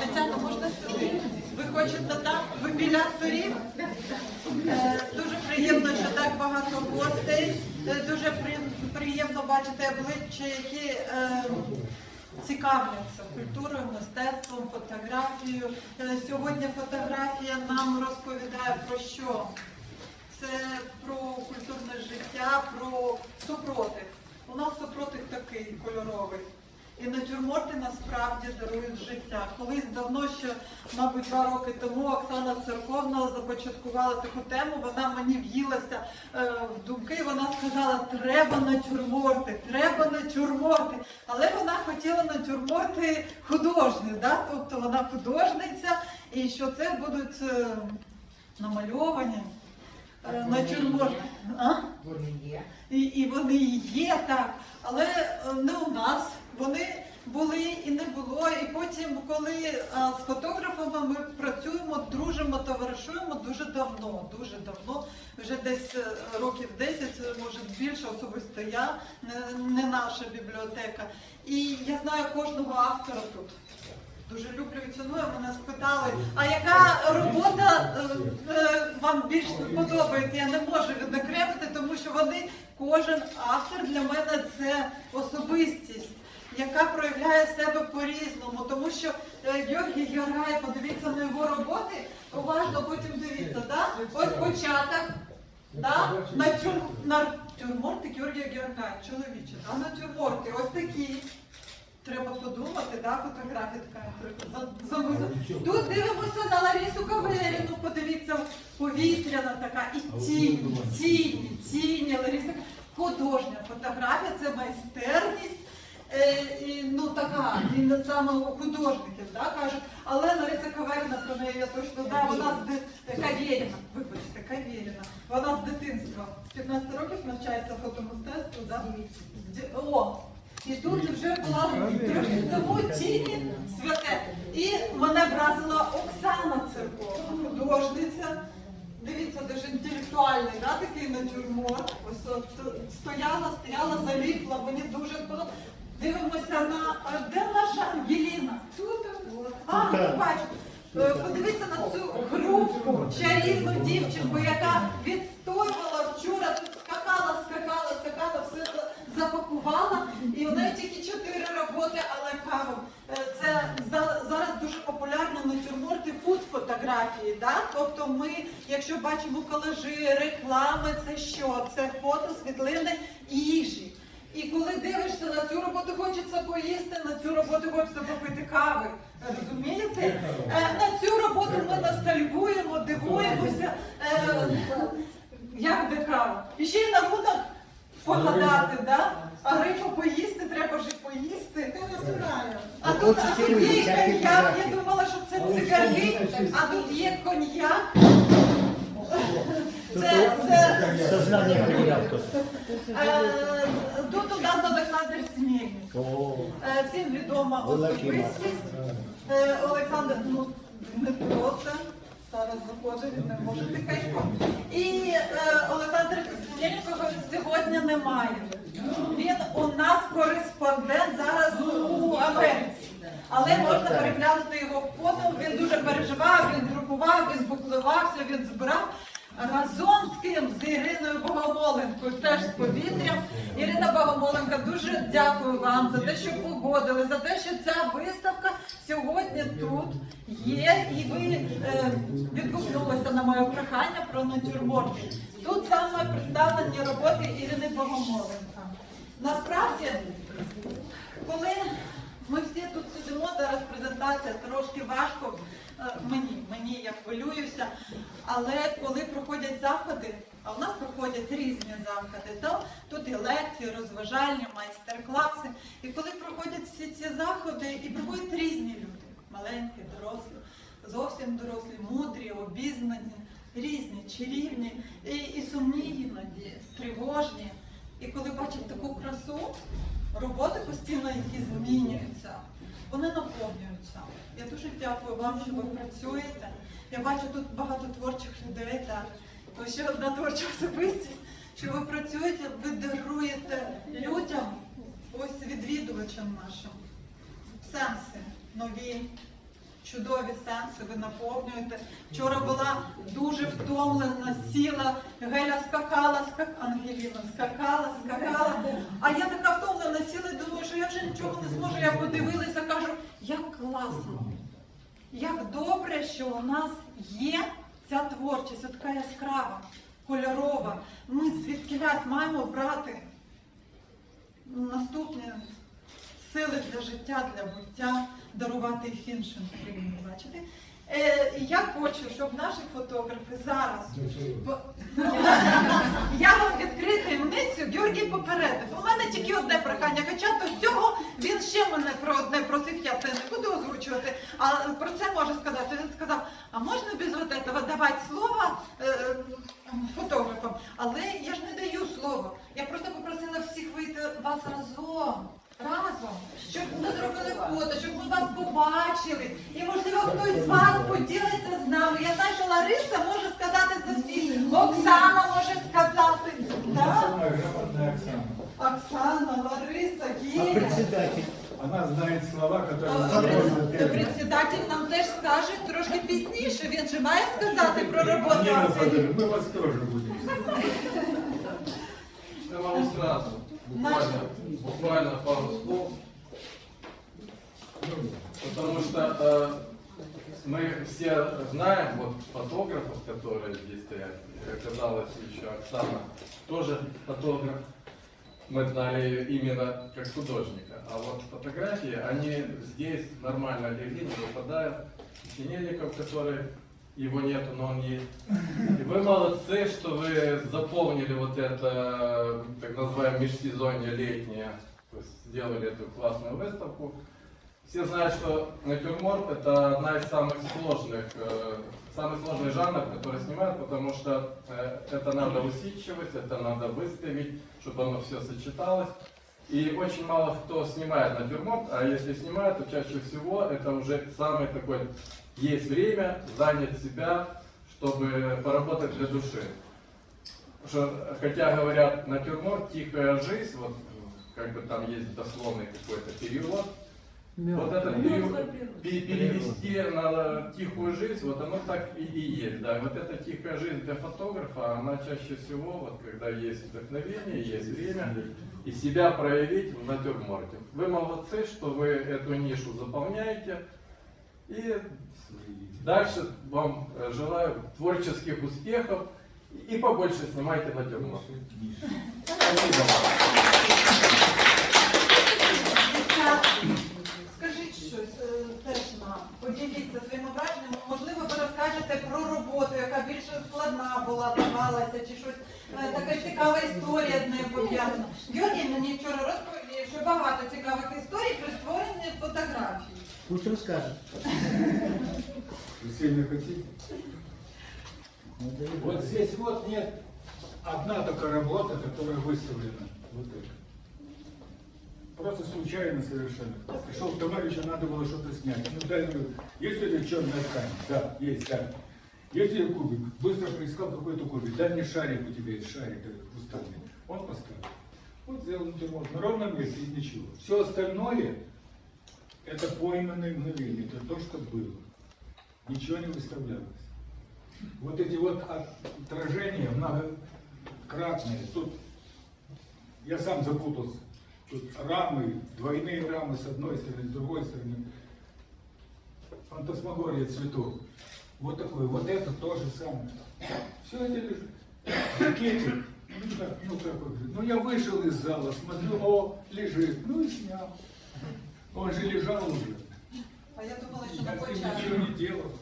Тетяна, можна сюди? Ви хочете там? Ви біля авторів? Е, Дуже приємно, що так багато гостей. Е, Дуже приємно бачити обличчя, які е, цікавляться культурою, мистецтвом, фотографією. Сьогодні фотографія нам розповідає про що? Це про культурне життя, про супротив. У нас супротив такий кольоровий. І натюрморти насправді дарують життя. Колись давно, ще, мабуть, два роки тому Оксана Церковна започаткувала таку тему. Вона мені в'їлася е, в думки. Вона сказала, треба натюрморти, треба натюрморти. Але вона хотіла натюрморти художні, да? тобто вона художниця, і що це будуть е, намальовані е, натюрморти. А? Вони є. І, і вони є так, але е, не у нас. Вони були і не було. І потім, коли а, з фотографами ми працюємо, дружимо, товаришуємо дуже давно, дуже давно, вже десь е, років 10, е, може більше, особисто я, не, не наша бібліотека. І я знаю кожного автора тут. Дуже люблю і ціную. Мене спитали, а яка робота е, е, вам більш подобається? Я не можу відокремити, тому що вони, кожен автор для мене це особистість, яка проявляє себе по-різному. Тому що е, Георгій Георгай, подивіться на його роботи, уважно потім дивіться, да? ось початок. Да? Натюр... Натюрморти Георгія Георгая, чоловіче, да? натюрморти, ось такі. Треба подумати, да, фотографія така. за- за- Тут дивимося на Ларісу Каверіну, подивіться, повітряна така, і тіні, тіні, тіні, Лариса. Художня фотографія це майстерність. Е, і, ну така, він саме у художників, да, кажуть. Але Лариса Каверіна, про неї я точно знаю, вона з ди- Кавєріна, вибачте, Кавєріна. Вона з дитинства. З 15 років навчається фотомистецтву, да? О, і тут вже була трошки тому тіні святе. І мене вразила Оксана Церкова, художниця. Дивіться, дуже інтелектуальний, да, такий натюрморт. Ось от стояла, стояла, заліпла, мені дуже сподобалося. Дивимося на де наша Ангеліна? Тут. А, ну, бачу. Е, Подивіться на цю групу, чарівну дівчинку, яка відстоювала вчора, тут скакала, скакала, скакала, все за- запакувала. І у неї тільки чотири роботи, але каву. Е, Це за- зараз дуже популярно натюрморти фуд фотографії. Да? Тобто ми, якщо бачимо колажі, реклами, це що? Це фото, світлини їжі. І коли дивишся на цю роботу, хочеться поїсти, на цю роботу хочеться попити кави. Розумієте? Е, На цю роботу ми ностальгуємо, дивуємося. Е, Як де кава? І ще й на рунок погадати, да? А рибу поїсти, треба ж і поїсти. А тут, а тут є я думала, цигарки, а тут є коньяк. Це, це, Сознание потерял кто-то. Е, Тут у нас Олександр Смільник. О, Е, Всім відома Великий особистість. Е, Олександр, ну не про це. Зараз заходить, він не може тихенько. І е, Олександр Смільникова сьогодні немає. Він у нас кореспондент зараз у Америці. Але можна переглянути його фото. Він дуже переживав, він друкував, він букливався, він збирав. Разом з ким? З Іриною Богомоленкою, теж з повітрям. Ірина Богомоленка, дуже дякую вам за те, що погодили, за те, що ця виставка сьогодні тут є, і ви е, відгукнулися на моє прохання про натюрморт. Тут саме представлені роботи Ірини Богомоленка. Насправді, коли ми всі тут сидимо, зараз презентація трошки важко е, мені, мені я хвилююся, але коли проходять заходи, а в нас проходять різні заходи, то тут і лекції, розважальні, майстер-класи. І коли проходять всі ці заходи, і приходять різні люди, маленькі, дорослі, зовсім дорослі, мудрі, обізнані, різні, чарівні, і, і сумні іноді, тривожні. І коли бачать таку красу, роботи постійно, які змінюються, вони наповнюються. Я дуже дякую вам, що ви працюєте. Я бачу тут багато творчих людей. То ще одна творча особистість, що ви працюєте, ви даруєте людям, ось відвідувачам нашим. Сенси нові, чудові сенси ви наповнюєте. Вчора була дуже втомлена, сіла, Геля скакала, скак... Ангеліна скакала, скакала. А я така втомлена сіла і думаю, що я вже нічого не зможу. Я подивилася, кажу, як класно, як добре, що у нас є ця творчість, така яскрава, кольорова. Ми звідкилясь маємо брати наступні сили для життя, для буття, дарувати їх іншим країнам. Бачите? Е, я хочу, щоб наші фотографи зараз. Бо- Я вам відкрию таємницю, Георгій попередив. У мене тільки одне прохання, хоча до цього він ще мене про одне просив, я це не буду озвучувати, а про це може сказати. Він сказав, а можна без вот этого давати слово е, побачили. І можливо хтось з вас поділиться з нами. Я знаю, що Лариса може сказати за всіх. Оксана може сказати. Да? Самая грамотная Оксана. Оксана, Лариса, А Геля. председатель? Она знает слова, которые А, сложно пред- передать. Председатель нам теж скаже трошки пізніше. Він же має сказати про роботу. Нина Арсенія. Федоровна, мы вас тоже будем. Я могу сразу, буквально, буквально пару слов, потому что э, мы все знаем вот фотографов, которые здесь стоят. Оказалось, еще Оксана тоже фотограф. Мы знали ее именно как художника. А вот фотографии, они здесь нормально легли, не выпадают. Синельников, который его нету, но он есть. И вы молодцы, что вы заполнили вот это, так называемое межсезонье летнее, то есть сделали эту классную выставку. Все знают, что натюрморт это одна из самых сложных, э, самый сложный жанр, который снимают, потому что э, это надо усидчивость, это надо выставить, чтобы оно все сочеталось. И очень мало кто снимает натюрморт, а если снимает, то чаще всего это уже самый такой, есть время занять себя, чтобы поработать для души. Что, хотя говорят натюрморт, тихая жизнь, вот как бы там есть дословный какой-то перевод, вот пе- перевести на тихую жизнь, вот оно так и, и есть, да. Вот эта тихая жизнь для фотографа, она чаще всего, вот когда есть вдохновение, есть время, и себя проявить в натюрморте. Вы молодцы, что вы эту нишу заполняете, и дальше вам э, желаю творческих успехов. И побольше снимайте натюрморт. Спасибо теж нам, поділіться своїми враженнями. Можливо, ви розкажете про роботу, яка більше складна була, давалася, чи щось е, така цікава історія з нею пов'язана. Георгій мені вчора розповів, що багато цікавих історій при створенні фотографій. Пусть расскажет. Вы сильно хотите? Ну, да и Вот да. здесь вот нет одна только работа, которая выставлена. Вот это. Просто случайно совершенно. Пришел к товарищу, надо было что-то снять. Ну дай, ну, есть это черная ткань? Да, есть, да. Есть ли кубик? Быстро поискал какой-то кубик. Дай мне шарик у тебя есть, шарик хрустальный. Он поставил. Вот сделал натюрморт на ровном месте и ничего. Все остальное это пойманные мгновения, это то, что было. Ничего не выставлялось. Вот эти вот отражения многократные. Тут я сам запутался. Тут рамы, двойные рамы с одной стороны, с другой стороны. Фантасмагория цветов. Вот такой. Вот это то же самое. Все это лежит. Жакетик. Ну, как, ну, какой же. Ну, я вышел из зала, смотрю, о, лежит. Ну и снял. Он же лежал уже. А я думала, що на Я с ним початку. ничего не делал.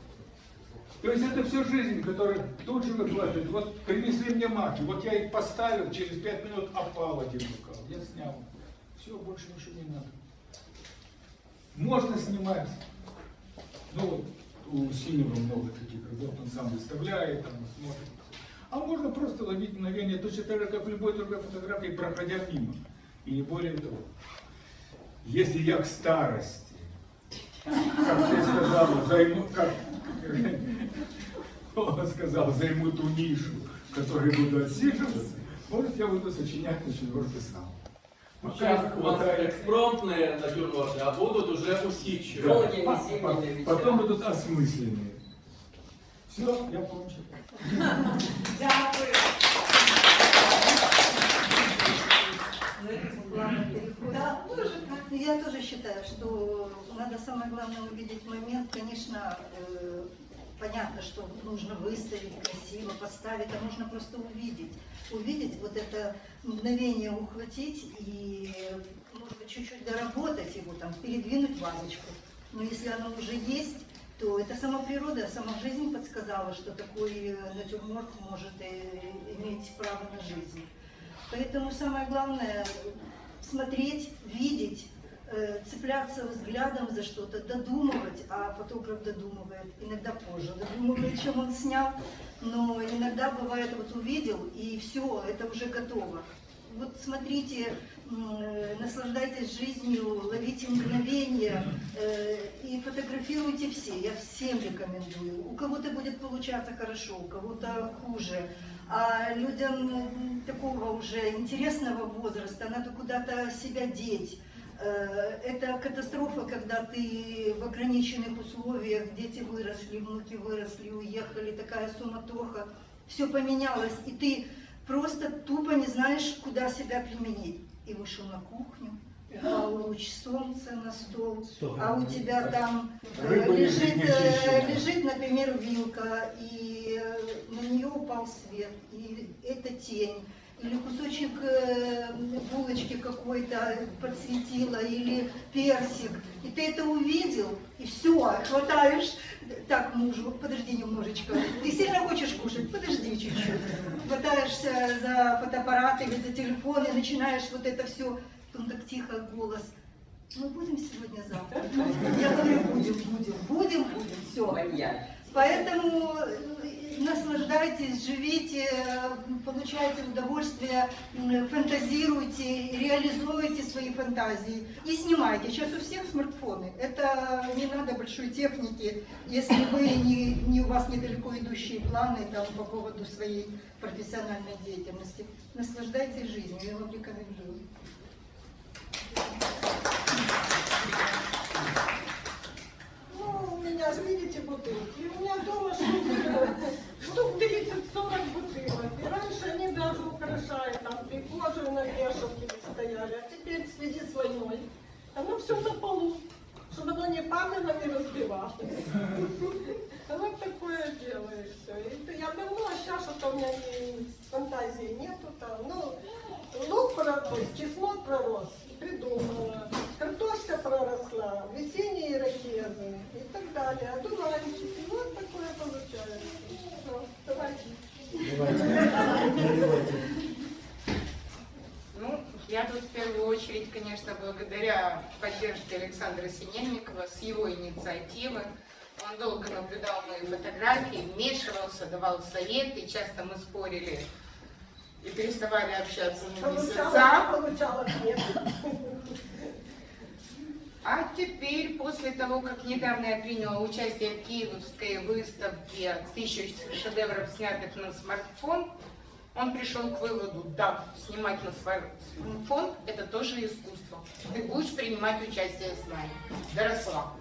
То есть это всю жизнь, которая тут же выкладывает. Вот принесли мне маки, вот я их поставил, через пять минут опал один рукав. Я снял. Все, больше ничего не надо. Можно снимать. Ну вот у Синего много таких работ, он сам выставляет, там смотрит. А можно просто ловить мгновение, точно так же, как в любой другой фотографии, проходя мимо. И не более того. Если я к старости как ты сказал, займу, как он сказал, займу ту нишу, которой буду отсиживаться, может, я буду сочинять начну сам. Сейчас у вас хватает. экспромтные натюрморты, а будут уже усидчивые. Да. Потом будут осмысленные. Все, я кончил. Дякую. Да, тоже Я тоже считаю, что надо самое главное увидеть момент. Конечно, э, понятно, что нужно выставить красиво, поставить, а нужно просто увидеть. Увидеть вот это мгновение ухватить и, может быть, чуть-чуть доработать его, там, передвинуть вазочку. Но если оно уже есть, то это сама природа, сама жизнь подсказала, что такой натюрморт может иметь право на жизнь. Поэтому самое главное смотреть, видеть, цепляться взглядом за что-то, додумывать, а фотограф додумывает, иногда позже додумывает, чем он снял, но иногда бывает, вот увидел, и все, это уже готово. Вот смотрите, э, наслаждайтесь жизнью, ловите мгновения э, и фотографируйте все. Я всем рекомендую. У кого-то будет получаться хорошо, у кого-то хуже. А людям такого уже интересного возраста надо куда-то себя деть. Э, Это катастрофа, когда ты в ограниченных условиях, дети выросли, внуки выросли, уехали, такая суматоха, все поменялось, и ты просто тупо не знаешь, куда себя применить. И вышел на кухню, упал луч солнца на стол, Стоп. а у тебя там э, Рыба лежит, лежит э, нечищенная. лежит, например, вилка, и э, на нее упал свет, и это тень, Или кусочек э, булочки какой-то подсветила, или персик, и ты это увидел, и все, хватаешь, так, мужу, подожди немножечко, ты сильно хочешь кушать, подожди чуть-чуть, хватаешься за фотоаппарат или за телефон и начинаешь вот это все, потом так тихо голос, мы будем сегодня завтра? Я говорю, будем, будем, будем, будем, все. Поэтому наслаждайтесь, живите, получайте удовольствие, фантазируйте, реализуйте свои фантазии и снимайте. Сейчас у всех смартфоны. Это не надо большой техники, если вы не, не у вас недалеко идущие планы там, по поводу своей профессиональной деятельности. Наслаждайтесь жизнью, я вам рекомендую. Ну, у меня же, видите, бутылки. И у меня дома штук, штук 30-40 бутылок. И раньше они даже украшали, там прихожие на вешалке стояли. А теперь в связи с войной оно все на полу, чтобы оно не падало, не разбивалось. Оно такое делает все. И я давно, а сейчас что-то у меня фантазии нету там. Ну, лук пророс, чеснок пророс, придумала. Картошка проросла, весенние ирокезы и так далее. Одуванчики, вот такое получается. Всё, давайте. Давайте. Ну, я тут в первую очередь, конечно, благодаря поддержке Александра Синельникова с его инициативы. Он долго наблюдал мои фотографии, вмешивался, давал советы, часто мы спорили и переставали общаться на месяца. получала нет. А теперь, после того, как недавно я приняла участие в Киевской выставке тысячу шедевров, снятых на смартфон, он пришел к выводу, да, снимать на смартфон – это тоже искусство. Ты будешь принимать участие с нами. Доросла.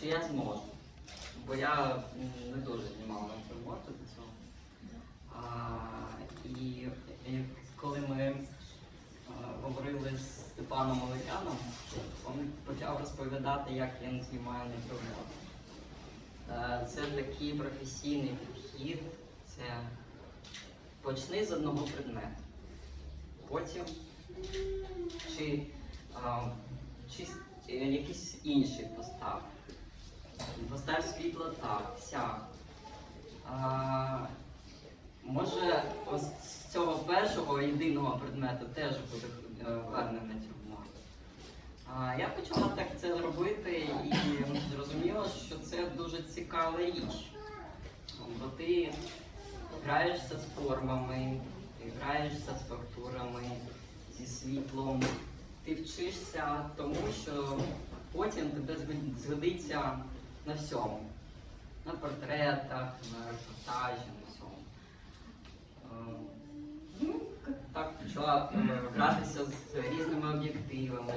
Чи я зможу? Бо я не дуже знімав натюрморти до цього. А, і, і коли ми е, говорили з Степаном Олетяном, він почав розповідати, як він знімає натюрморт. Е, Це такий професійний підхід. Це почни з одного предмету. Потім чи, а, чи с- е, якийсь інший постав. Світло так, сяк. А, може, ось з цього першого єдиного предмету теж буде гарний натюрморт. А, Я почала так це робити і зрозуміла, що це дуже цікава річ. Бо ти граєшся з формами, ти граєшся з фактурами, зі світлом. Ти вчишся тому, що потім тебе згодиться на всьому. На портретах, на репортажі, на всьому. Е, Ну, так почала е, гратися з різними об'єктивами,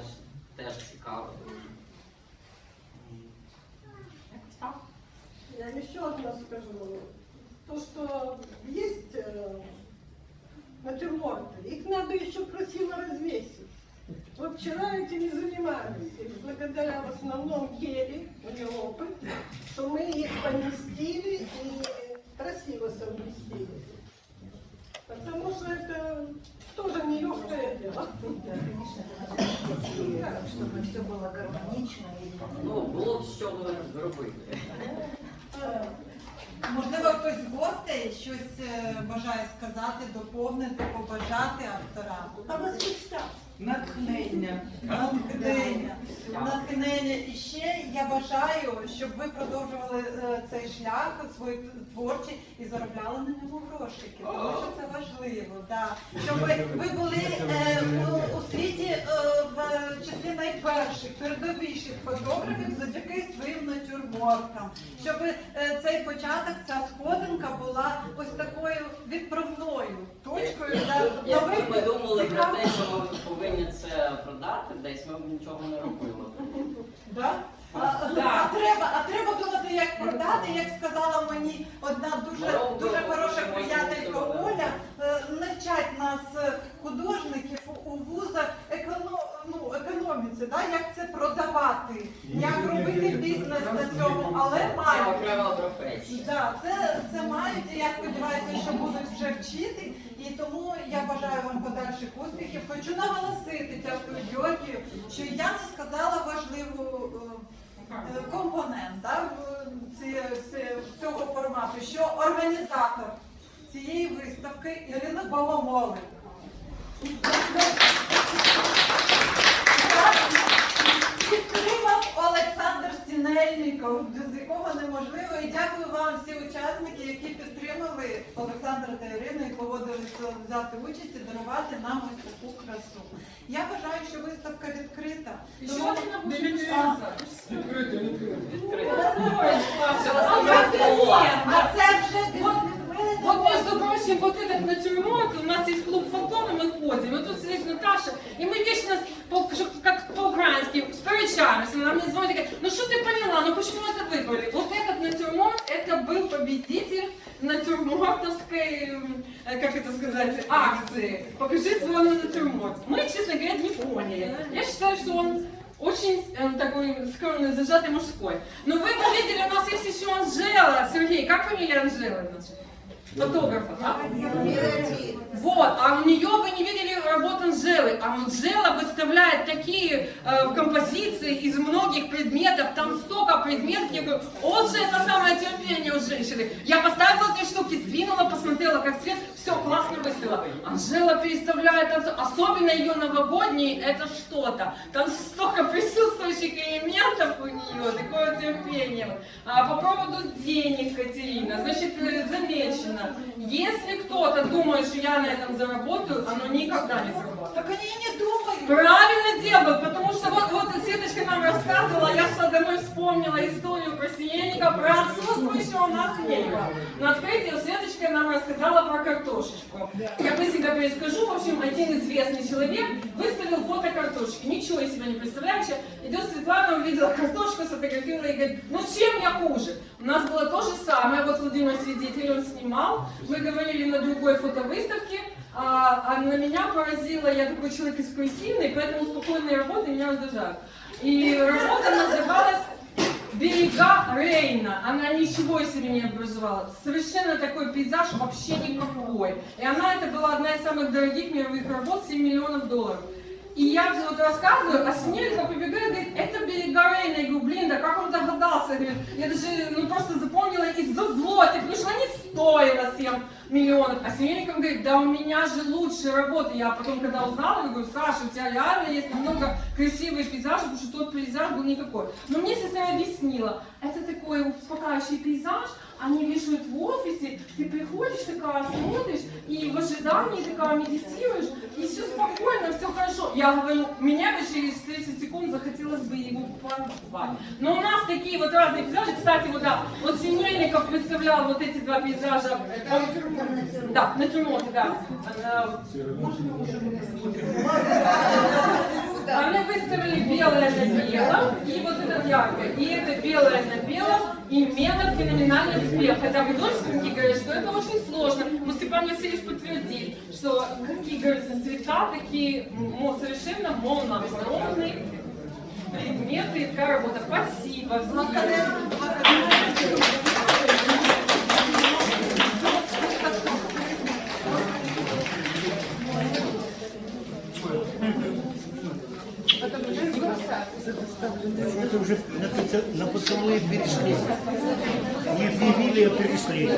теж цікаво дуже. Якось так. Я еще одно скажу. То, что есть э, натюрморты, их надо еще красиво развесить. Вот вчера этим и занимались. И благодаря в основном Еле, у нее опыт, что мы их поместили и красиво совместили. Потому что это тоже нелегкое дело. Да, конечно, надо красиво, чтобы все было гармонично. и- Ну, було б що зробити. Э, Можливо, хтось з гостей щось е, бажає сказати, доповнити, побажати авторам. А восхищаться. Натхнення. Натхнення. Натхнення. І ще я бажаю, щоб ви продовжували е, цей шлях свій творчий і заробляли на ньому грошики. Тому що це важливо. Да. Щоб ви, ви були е, у, у світі е, в числі найперших, передовіших фотографів завдяки своїм натюрмортам. Щоб е, цей початок, ця сходинка була ось такою відправною точкою для Якби нових ми думали про цікавих те, що ми повинні це продати, десь ми б нічого не робили. Да? А, а, а треба, а треба думати, як продати, як сказала мені одна дуже дуже хороша приятелька. Оля. е, Навчать нас е, художників у вузах еконо, ну, економіці, да? як це продавати, як робити бізнес на цьому, але Це мають. окрема професія. Да, це, це мають, і я сподіваюся, що будуть вже вчити. І тому я бажаю вам подальших успіхів. Хочу наголосити цю аудиторію, що я не сказала важливу е, е, компонент да, цього формату, що організатор цієї виставки Ірина Богомолик Підтримав Олександр Стінельников, без якого неможливо. І дякую вам всі учасники, які підтримали Олександра та Ірину і погодилися взяти участь і дарувати нам ось таку красу. Я вважаю, що виставка відкрита. Тому- А, Відкрити, відкрити. Відкрито. а я ні, а це вже від мене Вот, между прочим, вот этот натюрморт, у нас есть клуб фотона, мы ходим, и тут сидит Наташа, и мы вечно, с- по- победитель натюрмортовской, м, э, как это сказать, акции. Покажи свой натюрморт. Мы, честно говоря, не поняли. Я считаю, что он очень э, такой скромный, зажатый мужской. Но вы бы видели, у нас есть еще Анжела. Сергей, как фамилия Анжелы? наша? Фотографа, да? Вот, а у нее вы не видели работу Анжелы. А Анжела выставляет такие э, композиции из многих предметов, там столько предметов. Я говорю, вот же это самое терпение у женщины. Я поставила эти штуки, сдвинула, посмотрела, как цвет, все, классно выставила. Анжела переставляет, там всё. особенно ее новогодние, это что-то. Там столько присутствующих элементов у нее, такое терпение. А по поводу денег, Катерина, значит, э, замечено, если кто-то думает, что я на этом заработаю, оно никогда не заработает. Так они и не думают. Правильно делают, потому что вот, вот Светочка нам рассказывала, я шла домой, вспомнила историю про Сиенника, про отсутствующего у нас Сиенника. На открытии Светочка нам рассказала про картошечку. Я быстренько перескажу, в общем, один известный человек выставил фото картошки, ничего из себя не представляющая. Идет Светлана, увидела картошку, сфотографировала и говорит, ну чем я хуже? У нас было то же самое, вот Владимир свидетель, он снимал, мы говорили на другой фотовыставке, а, а на меня поразило, я такой человек экспрессивный, поэтому спокойные работы меня раздражают. И работа называлась «Берега Рейна». Она ничего из себя не образовала. Совершенно такой пейзаж вообще никакой. И она, это была одна из самых дорогих мировых работ, 7 миллионов долларов. И я вот рассказываю, а Синелька побегает, говорит, это берега Рейна. Я говорю, блин, да как он догадался? Говорит, я даже ну, просто запомнила из-за злости, потому что она не стоила 7 миллионов. А Синельников говорит, да у меня же лучшие работы. Я потом, когда узнала, я говорю, Саша, у тебя реально есть намного красивые пейзажи, потому что тот пейзаж был никакой. Но мне сестра объяснила, это такой успокаивающий пейзаж, они вешают в офисе, ты приходишь такая, смотришь, и в ожидании такая медитируешь, и все спокойно, все хорошо. Я говорю, меня бы через 30 секунд захотелось бы его порвать. Но у нас такие вот разные пейзажи, кстати, вот да, вот Синельников представлял вот эти два пейзажа. Он- Да, натюрморт, да. Она- Они выставили белое на белом и вот этот яркое. И это имело феноменальный успех. Хотя художники говорят, что это очень сложно. Но Степан Васильевич подтвердил, что какие, говорится, цвета, такие м, совершенно монохромные предметы и такая работа. Спасибо. Что-то Уже на, поцелуй- на поцелуи перешли. Не объявили, а перешли.